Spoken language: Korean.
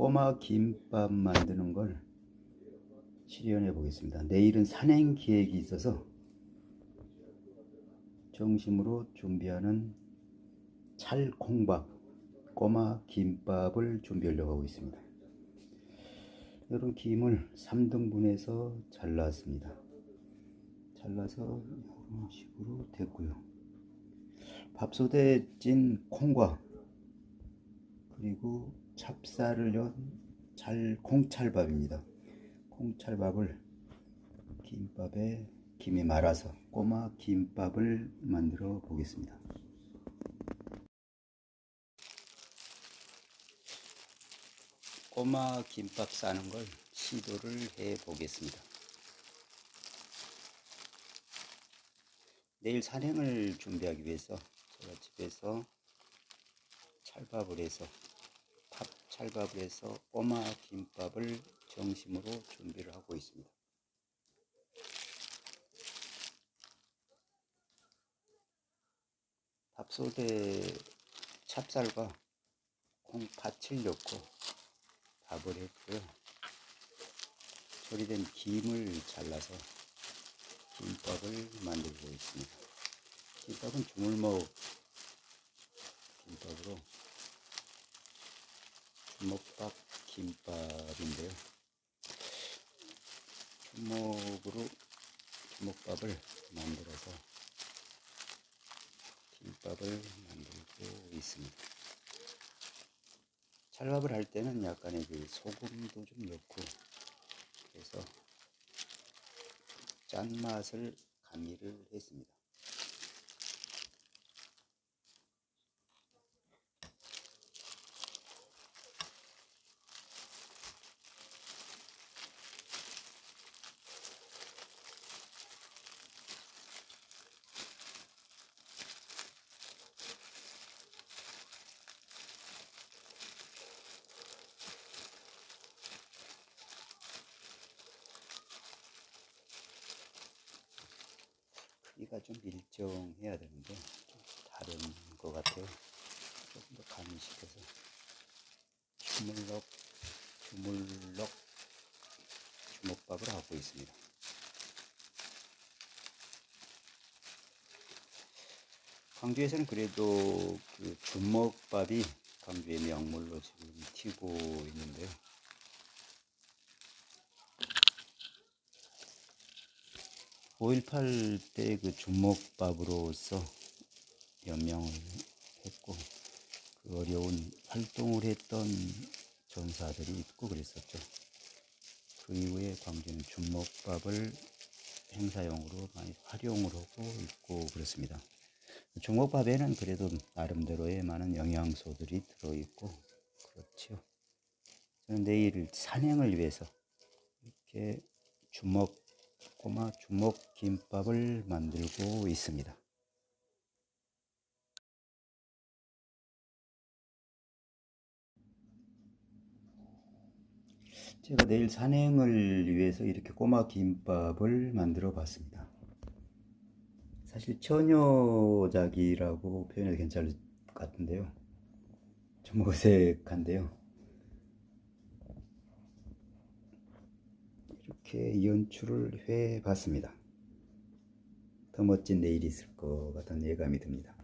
꼬마 김밥 만드는 걸 실현해 보겠습니다. 내일은 산행 계획이 있어서 정심으로 준비하는 찰콩밥 꼬마 김밥을 준비하려고 하고 있습니다. 이런 김을 3등분해서 잘랐습니다. 잘라서 이런 식으로 됐고요. 밥솥에 찐 콩과 그리고 찹쌀을 넣은 잘 콩찰밥입니다. 콩찰밥을 김밥에 김에 말아서 꼬마 김밥을 만들어 보겠습니다. 꼬마 김밥 싸는 걸 시도를 해 보겠습니다. 내일 산행을 준비하기 위해서 제가 집에서 찰밥을 해서 해서 꼬마 김밥을 정심으로 준비를 하고 있습니다. 밥솥에 찹쌀과 콩팥을 넣고 밥을 했고요. 조리된 김을 잘라서 김밥을 만들고 있습니다. 김밥은 주물먹 김밥으로 주먹밥 김밥인데요. 주먹으로 주먹밥을 만들어서 김밥을 만들고 있습니다. 찰밥을 할 때는 약간의 그 소금도 좀 넣고 그래서 짠맛을 가미를 했습니다. 크기가 좀 일정해야 되는데 좀 다른 것 같아요. 조금 더 가미시켜서 주물럭 주물럭 주먹밥을 하고 있습니다. 광주에서는 그래도 그 주먹밥이 광주의 명물로 지금 튀고 있는데요. 5.18 때 그 주먹밥으로서 연명을 했고 그 어려운 활동을 했던 전사들이 있고 그랬었죠. 그 이후에 광주는 주먹밥을 행사용으로 많이 활용을 하고 있고 그렇습니다. 주먹밥에는 그래도 나름대로의 많은 영양소들이 들어있고 그렇죠. 저는 내일 산행을 위해서 이렇게 주먹 꼬마 주먹 김밥을 만들고 있습니다. 제가 내일 산행을 위해서 이렇게 꼬마 김밥을 만들어 봤습니다. 사실 처녀작이라고 표현해도 괜찮을 것 같은데요. 좀 어색한데요. 이렇게 연출을 해 봤습니다. 더 멋진 내일이 있을 것 같은 예감이 듭니다.